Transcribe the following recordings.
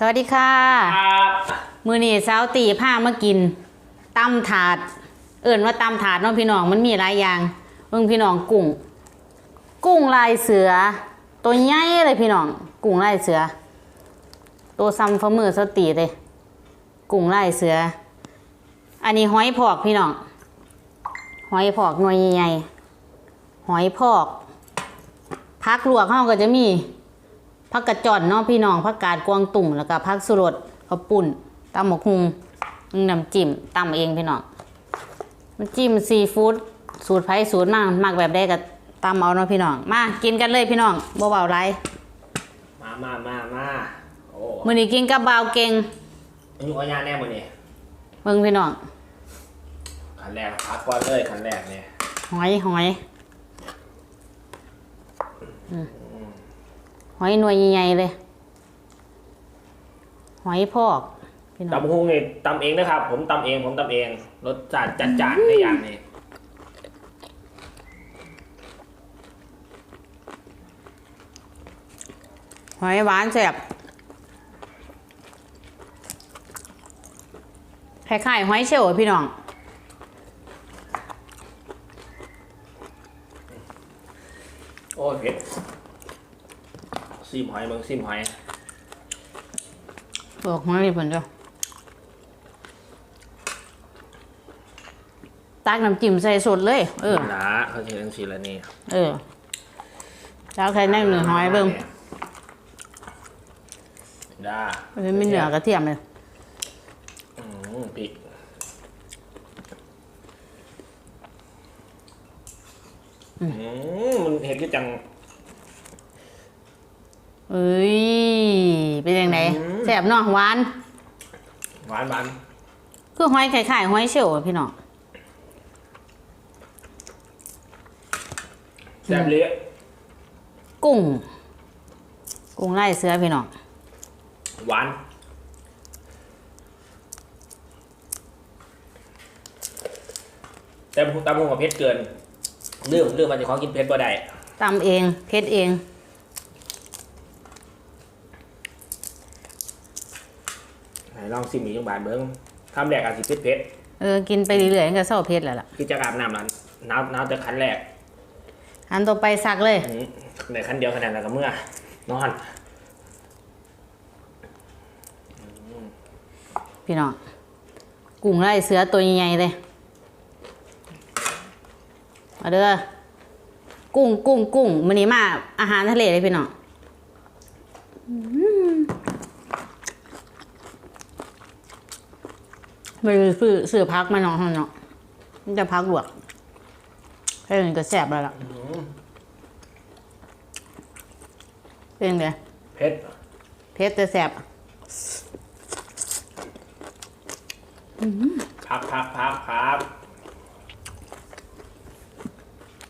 สวัสดีค่ะ ครับมือนี้สาวตีผ้ามากินตำถาด เอิ่นว่าตำถาดเน้องพี่น้องมันมีหลายอย่างเบิ่งพี่น้องกุ้ง กุ้งลายเสือ ตัวใหญ่เลยพี่น้อง กุ้งลายเสือ ตัวซ้ำฝ่ามือสาวตีเลย กุ้งลายเสือ อันนี้หอยพอกพี่น้อง หอยพอกหน่วยใหญ่ๆหอยพอกพักลวกเขาก็จะมี ผักกระจอนเนาะพี่น้องผักกาดกวางตุ่งแล้วก็ผักสุรสข้าวปุ่นตำหมกฮุงน้ำจิ้มตำเองพี่น้องน้ำจิ้มซีฟู้ดสูตรไผ่สูตรมากมากแบบได้ก็ตำเอาเนาะพี่น้อง มากินกันเลยพี่น้องบ่เบาไรมามามามาโอ้มื้อนี้กินกับบ่าวเก่งอายุอายาแน่หมดนี่เบิ่งพี่น้องขันแรกพักก่อนเลยขันแรกเนี่ยหอยหอยอืม หอยหน่วยใหญ่ๆเลย หอยพอกพี่น้องตำฮุงนี่ตำเองนะครับ ผมตำเองผมตำเองรสจัดจัดจานในอย่างนี้หอยหวานแซ่บคล้ายๆหอยเชลล์อะพี่น้อง โอ้ยเผ็ด ซิมหอยเมืองซิมหอยเปลือกหอยนี่เพิ่นจ้ะตักน้ำจิ้มใส่สดเลย เออ หนาเขาจะเห็นสีละนี่เออแล้วใครนั่งหนึ่งหอยเบิ่งได้มันมีเนื้อกระเทียมเลยอืมพริกอืมมันเห็ดก็จัง เอ้ย เป็นยังไงอืมแซ่บเนาะหวาน หวานหวานคือหอยไข่ไข่หอยเชลล์อะพี่น้องแซ่บเละกุ้ง กุ้งไล่เสือพี่น้องหวานแต่ตำฮุงกับเผ็ดเกินเรื่องเรื่องมันจะของกินเผ็ดบ่ได้ตำเองเพชรเอง ให้ลองซิมอีกจังบาทเบิ้งคำแรกอาจสิเผ็ดเผ็ดเออ กินไปเรื่อยๆก็เศร้าเพชรแล้วล่ะคือจะอาบน้ำนั้นน้ำน้ำจะคันแรกอันต่อไปซักเลย อืมในคันเดียวขนาดนั้นก็เมื่อนอนพี่น้องกุ้งไล่เสือตัวใหญ่ๆเลยมาเด้อกุ้งกุ้งกุ้งมันนี้มาอาหารทะเลเลยพี่น้องอืม ไม่ได้ซื้อซื้อพักมาเนาะเนาะมันจะพักหลวกแค่นี้ก็แสบแล้วล่ะเป็นไงเผ็ดเพชรจะแสบพักพักพักพัก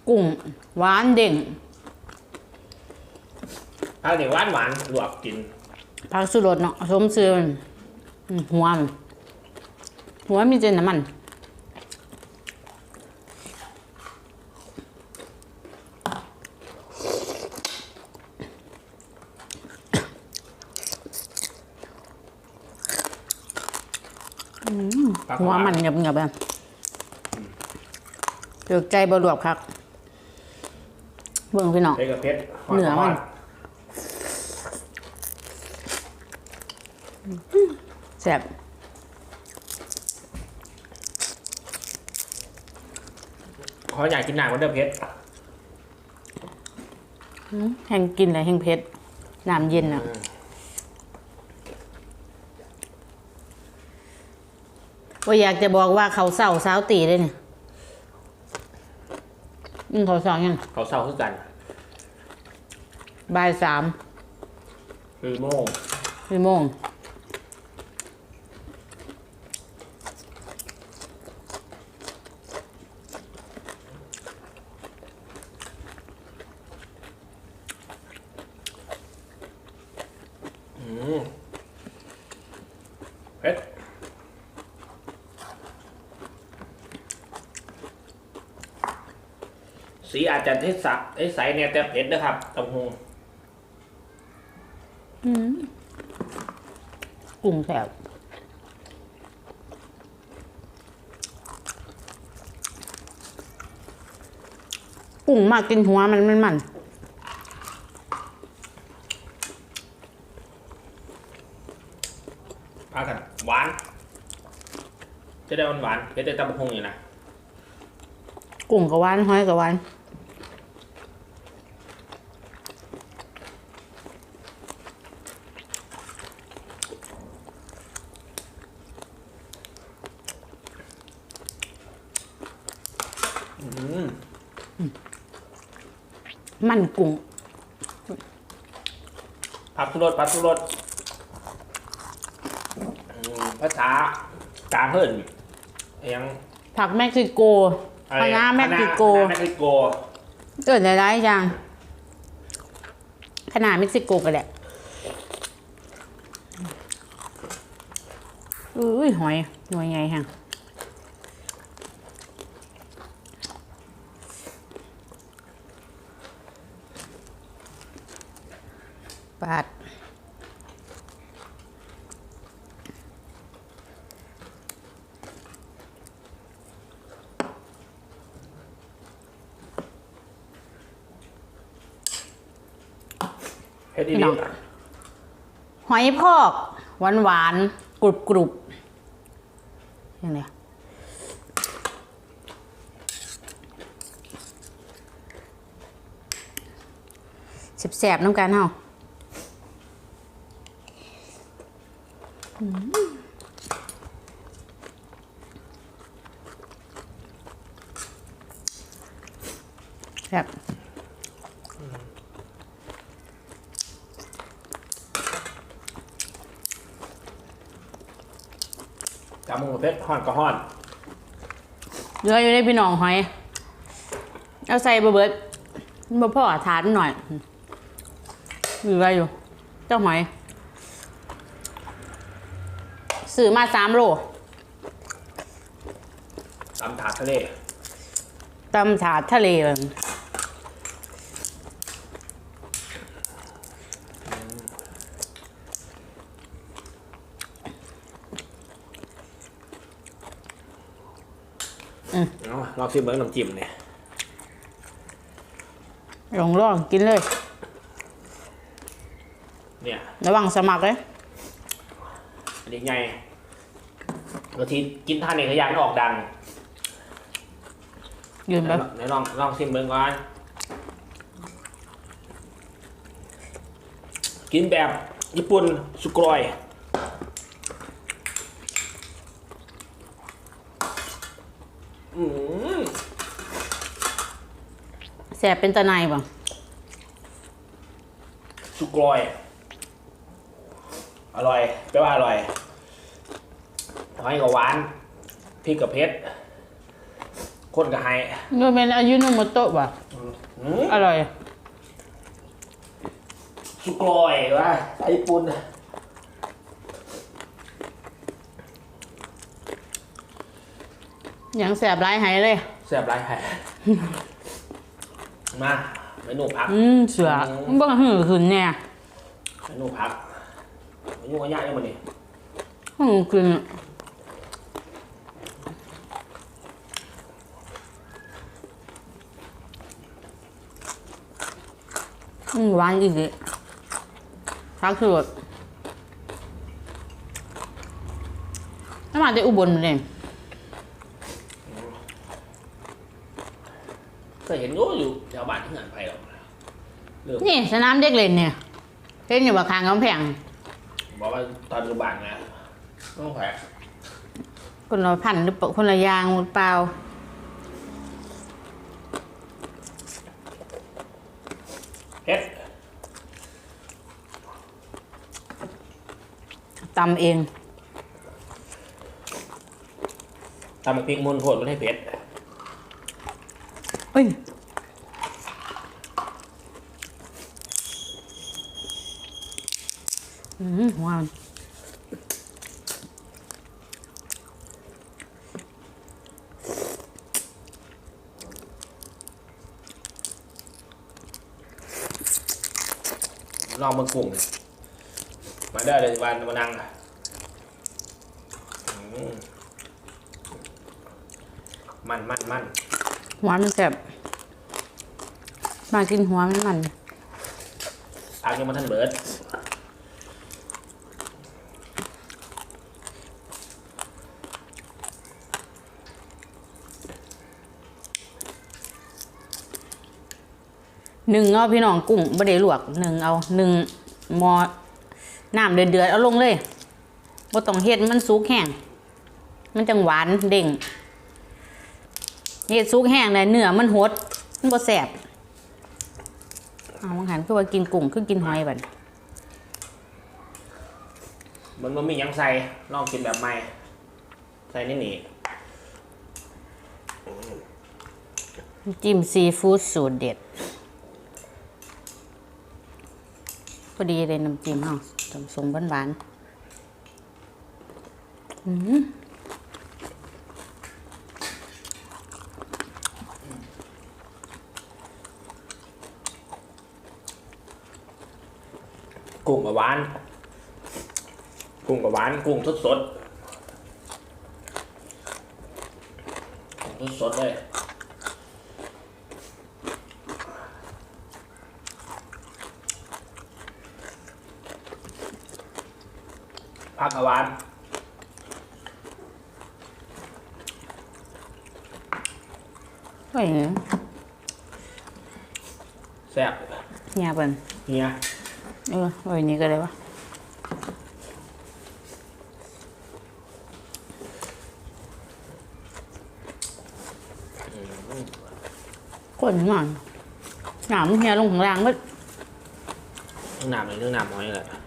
กุ้งหวานเด่งพักนี่หวานหวานลวกกินผักสุรสเนาะสมซื้อมันอืมหัวมัน หัวมีเจนน้ำมันอืมพักหัวมันเงียบเงียบๆแบบเกือกใจบรวบครับเบิ่งพี่น้องเผ็ดกับเผ็ดเหนือมันแซ่บ ขออยากกินหนักกว่าเดิมเผ็ดแห้งกินเลยแห้งเผ็ดน้ำเย็นอะ ว่าอยากจะบอกว่าเขาเศร้าสาวตีเลยเนี่ยอืมเขาเศร้ายังเขาเศร้าคือกันบ่ายสามคือโม่งสี่โมง เผ็ดสีอาจจะที่สักไอ้ใสเนี่ยแต่เผ็ดนะครับตำฮงกุ้งแสบกุ้งมากกินหัวมันมันมัน พากันหวาน จะได้หวานหวานๆ เผ็ดได้ตำบักหงอยู่นะกุ้งกับหวานหอยกับหวานอืมมันกุ้งผักสุรสผักสุรสอืมภาษากลางเฮิรน ยังผักเม็กซิโกอะไรคณะเม็กซิโกคณะเม็กซิโก เกิดหลายๆอย่างขนาดเม็กซิโกก็แหละอุ้ยหอยหน่วยใหญ่ฮะปาด พี่น้องหอยพอกหวานหวานกรุบกรุบยังไงแสบๆน้ำกันเฮาอืมแซ่บ จำมึงกับเพชรห่อนก็ห่อนเหลืออยู่ในพี่น้องหอย เอาใส่บะเบิดบะพ่อทานหน่อยเหลืออยู่ เจ้าหอยซื้อมาสามโลตำถาดทะเลตำถาดทะเลเลย ลองชิมเบิ้งน้ำจิ้มเนี่ยลองลองกินเลย เนี่ยระวังสมัครเลยอันนี้ไงบางทีกินท่านเองก็อยากให้ออกดังยืนไหนแบบไหนลองลองชิมเบิ้งก่อนกินแบบญี่ปุ่นสุกรอยอืม แสบเป็นตะไนบ่สุกรอย อร่อยแปลว่าอร่อยหอยกับหวานพริกกับเผ็ดคนกับไฮโนเป็นอายุโนโมโตะบ่อืมอร่อย สุกรอยว่าไอ้ญี่ปุ่นอย่างแสบร้ายหายเลยแซ่บไรไฮ มาเมนูพักอืมเสือมันบ่หือขึ้นเนี่ยเมนูพักเมนูง่ายๆยังมันนี่หือขึ้นอืมหวานอีกเลยพักสุดน้ำมาได้อุบลมาเลยเค ยเห็นอยู่อยู่แถวบ้านที่งานไผ่หรอกเรื่องนี่สนามเด็กเล่นเนี่ยเล่นอยู่บาคางกำแพงบอกว่าตอนอยู่บ้านไงต้องแผลคนละพันหรือเปล่าคนละอยางหรือเปล่าเฮ็ดตำเองทำพริกมูลโพดมันให้เผ็ด เอ้ยอืมว้าว ลองมันกุ้งมาได้เลยวันมานั่ง มันมันมันหัวมันแซ่บมากินหัวมันมันอายังมาทันเบิร์ดหนึ่งเอาพี่น้องกุ้งบ่ได้ลวกหนึ่งเอาหนึ่งหมอน้ำเดือดๆเอาลงเลยบ่ต้องเฮ็ดมันสุกแห้ง มันจังหวานเด้ง เฮ็ดสุกแห้งเลยเนื้อมันหดมันบ่แซ่บเอามังหันคือว่ากินกุ้งคือกินหอยบัดมันมันมีหยังใส่ลองกินแบบใหม่ ใส่นี่หนีจิ้มซีฟู้ดสูตรเด็ดพอดีเลยน้ำจิ้มเฮาสมสมหวานๆอืม กุ้งกับ หวาน กุ้งกับหวาน กุ้งสดสดกุ้งสดๆเลยผักกับหวานโอ้ยแซ่บเนี่ยเปิ้นเฮีย เออโอ้ยนี่ก็เลยวะคนหน่อยหนามเฮียลงข้างล่างมั้งหน้ำเลยเรื่องน้ำน้อยเลยอื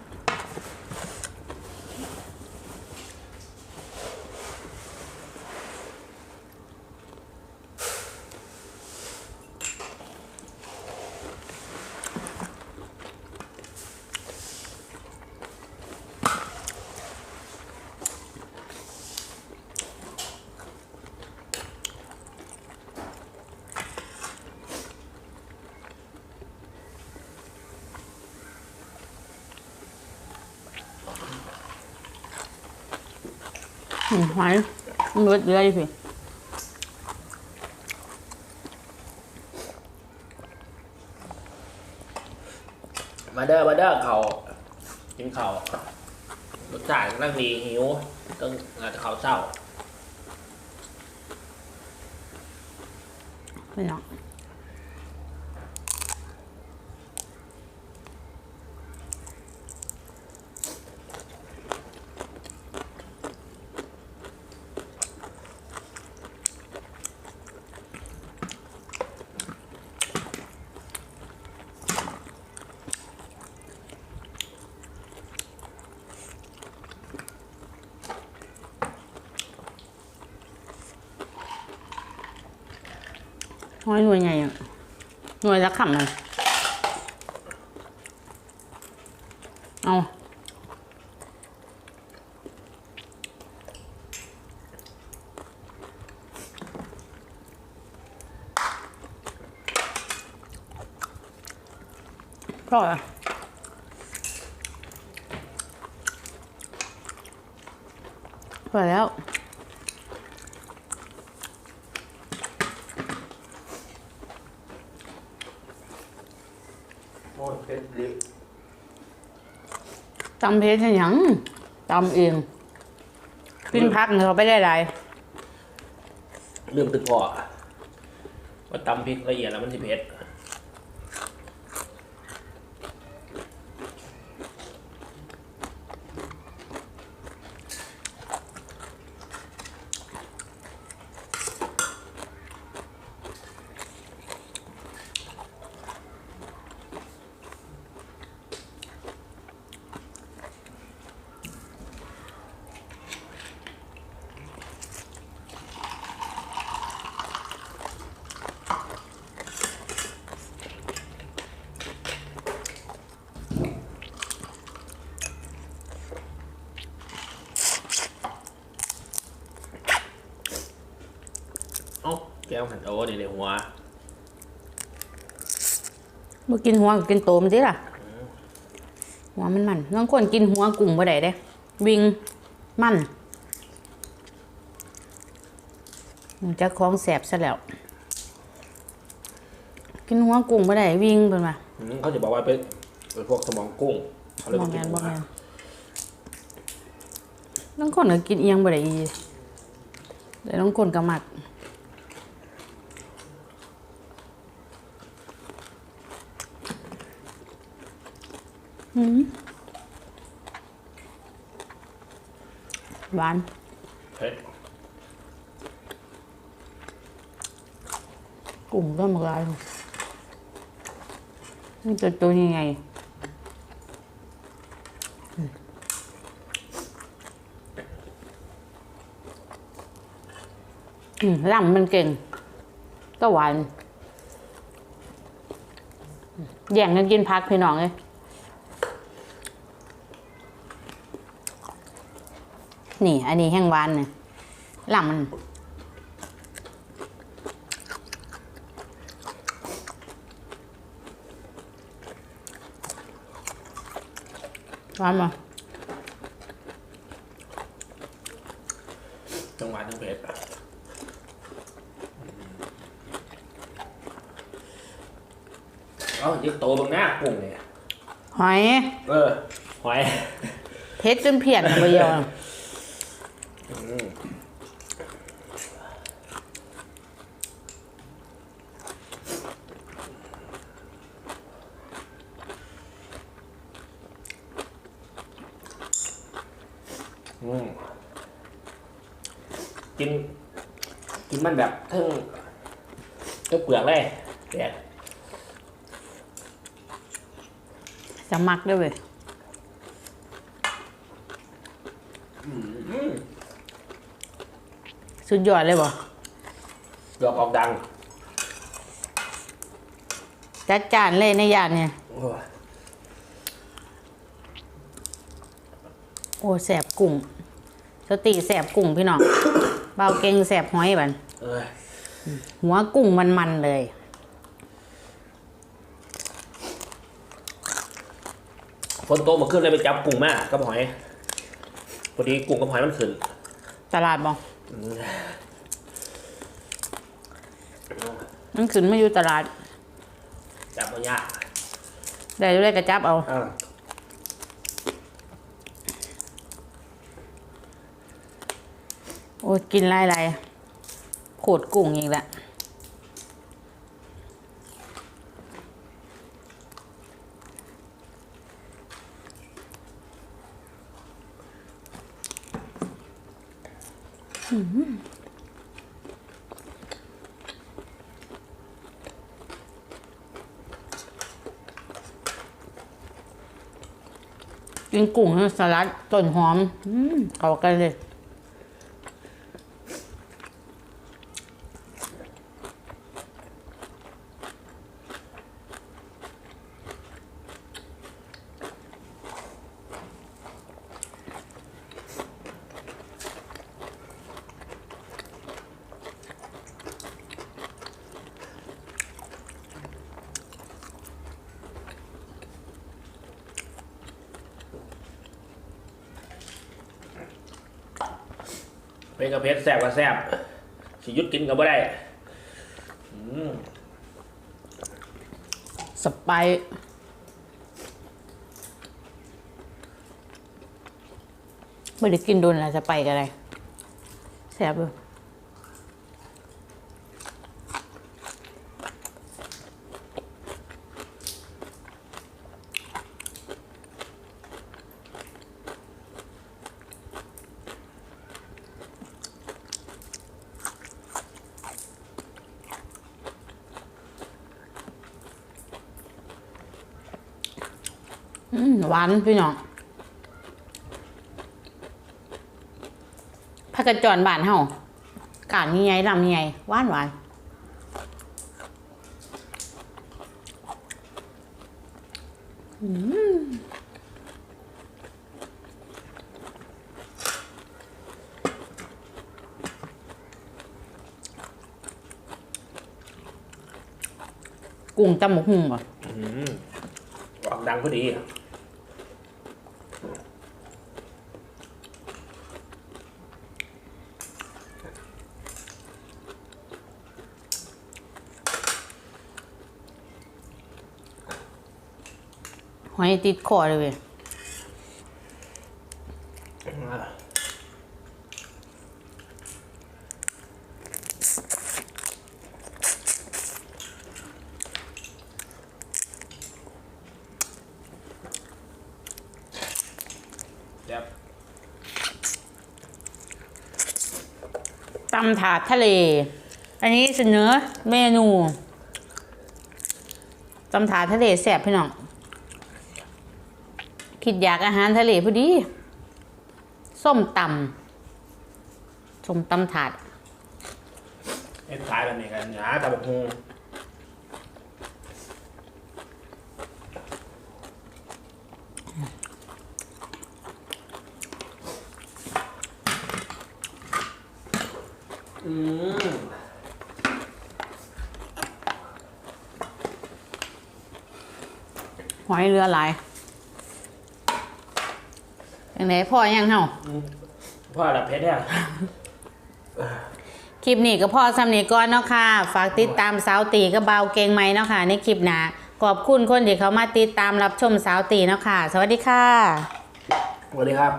มหอยมันเบิดเดือยพี่มาเด้อมาเด้อเขากินเขาวรสชาติกำลังดีหิวต้องอาจจะเขาวเศร้าพี่น้อง หอยหน่วยใหญ่ะหน่วยละคำเลยเอาก็อะพอแล้ว โอ้ยเผ็ดดิบ ตำเพชรหยังตำเองกินพักเนี่ยเขาไปได้ไรเรื่องตึกพอว่าตำพริกละเอียดแล้วมันสิเผ็ด เอ้าแก้วหันโอ้นี่ในหัวบ่กินหัวก็กินโตมันสิล่ะ หัวมันมันบางคนกินหัวกุ้งบ่ได้เด้วิ่งมันมันจะคล้องแสบซะแล้ว กินหัวกุ้งไม่ได้วิ่งเพิ่นมาอืมเขาจะบอกว่าเป็นเป็นพวกสมองกุ้งเขาเลยบ่ไปกิแม่นนหับ่วแม่นน้องคนก็กินเอียงบ่ได้อีแต่น้องคนก็มัก หืมหวานเผ็ดกุ้งก็มากลายนี่ตัวตัวยังไงอืมอืมลำมันเก่ง ก็หวานแย่งกันกินพักพี่น้องเลย นี่ อันนี้แห้งหวานเนี่ยลำมัน หวานมาจังหวะทั้งเผ็ดเอ้ายึดโตตรงหน้ากุ้งเนี่ยหอย เออหอยเพชรจนเพี้ยนไปเยอะอื กินมันแบบเทั้งเทั้งเปลือกเลยแดกจะมักด้วยเว้ยอืมสุดยอดเลยบ่เปลือกออกดังจัดจานเลยในยานเนี่ย โอ้ยโอ้แสบกุ้งสติแสบกุ้งพี่น้อง เบาเก่งแสบหอยบันเออ หัวกุ้งมันๆเลยฝนโตมาขึ้นเลยไปจับกุ้งมากกับหอยพอดีกุ้งกับหอยมันขึ้น ตลาดบ่อืมมันขึ้นมาอยู่ตลาด จับมันยากได้ด้วยกระจับเอาอ่าโอ้ยกินไรไรโขดกุ้งอีกและกินกุ้งสลัดต้นหอมอืมเข้ากันเลย เป็นกระเพชรแสบก็แซ่บสิยุดกินก็บ่ได้อืมสไปซ์ไม่ได้กินโดนอะไรสไปซ์กันเลยแซ่บเลยอืม หวานพี่น้องผักกระจอนบานเฮากาดนี่ไงลำนี่ไงหวานหวานอืมกุ้งตำหมกหุ่งป่ะอืมออกดังพอดี อยติดคอเลยเว้ยเดี๋ยวตำถาดทะเล อันนี้เสนอเมนูตำถาดทะเลแซ่บพี่น้อง คิดอยากอาหารทะเลพอดี ส้มตำส้มตำถาดเอ็นขายแบบนี้กันหนาตะบกฮูอืมหอยเรือหลายอ ย่างไหนพ่อยังเฮาพ่อดับเพชรเนี่ยคลิปนี้ก็พ่อสำเนีก่อนเนาะค่ะ ฝากติดตามสาวตีกับเบาวเกงไหมเนาะค่ะ ในคลิปหน้าขอบคุณคนที่เขามาติดตามรับชมสาวตีเนาะค่ะ สวัสดีค่ะ สวัสดีครับ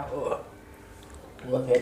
ว่าเพชร